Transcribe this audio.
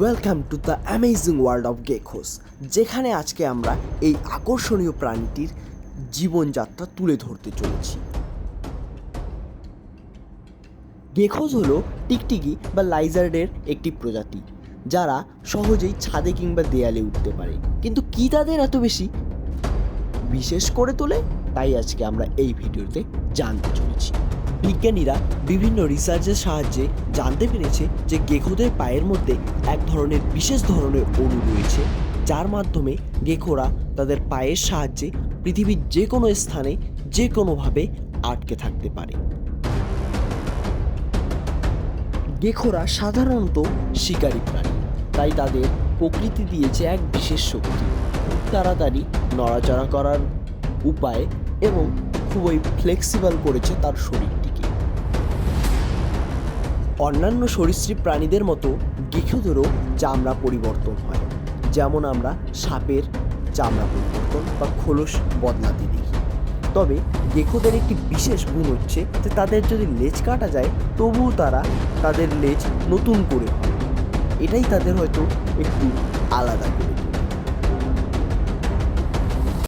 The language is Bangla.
Welcome to the amazing world of geckos যেখানে আজকে আমরা এই আকর্ষণীয় প্রাণীটির জীবনযাত্রা তুলে ধরতে চলেছি। গেকোস হলো টিকটিকি বা লাইজার্ডের একটি প্রজাতি, যারা সহজেই ছাদে কিংবা দেয়ালে উঠতে পারে। কিন্তু কি তাদের এত বেশি? বিশেষ করে তোলে, তাই আজকে আমরা এই ভিডিওতে জানতে চলেছি। বিজ্ঞানীরা বিভিন্ন রিসার্চের সাহায্যে জানতে পেরেছে যে গেকোদের পায়ের মধ্যে এক ধরনের বিশেষ ধরনের অণু রয়েছে, যার মাধ্যমে গেকোরা তাদের পায়ের সাহায্যে পৃথিবীর যে কোনো স্থানে যে কোনোভাবে আটকে থাকতে পারে। গেখোরা সাধারণত শিকারী প্রাণী, তাই তাদের প্রকৃতি দিয়েছে এক বিশেষ শক্তি। তাড়াতাড়ি নড়াচড়া করার উপায় এবং খুবই ফ্লেক্সিবল করেছে তার শরীরটিকে অন্যান্য সরীসৃপ প্রাণীদের মতো গেখোদেরও চামড়া পরিবর্তন হয়। যেমন আমরা সাপের চামড়া পরিবর্তন বা খোলস বদলাতে দেখি। তবে গেখোদের একটি বিশেষ গুণ হচ্ছে যে তাদের যদি লেজ কাটা যায়, তবুও তারা তাদের লেজ নতুন করে এটাই তাদের হয়তো একটু আলাদা করে।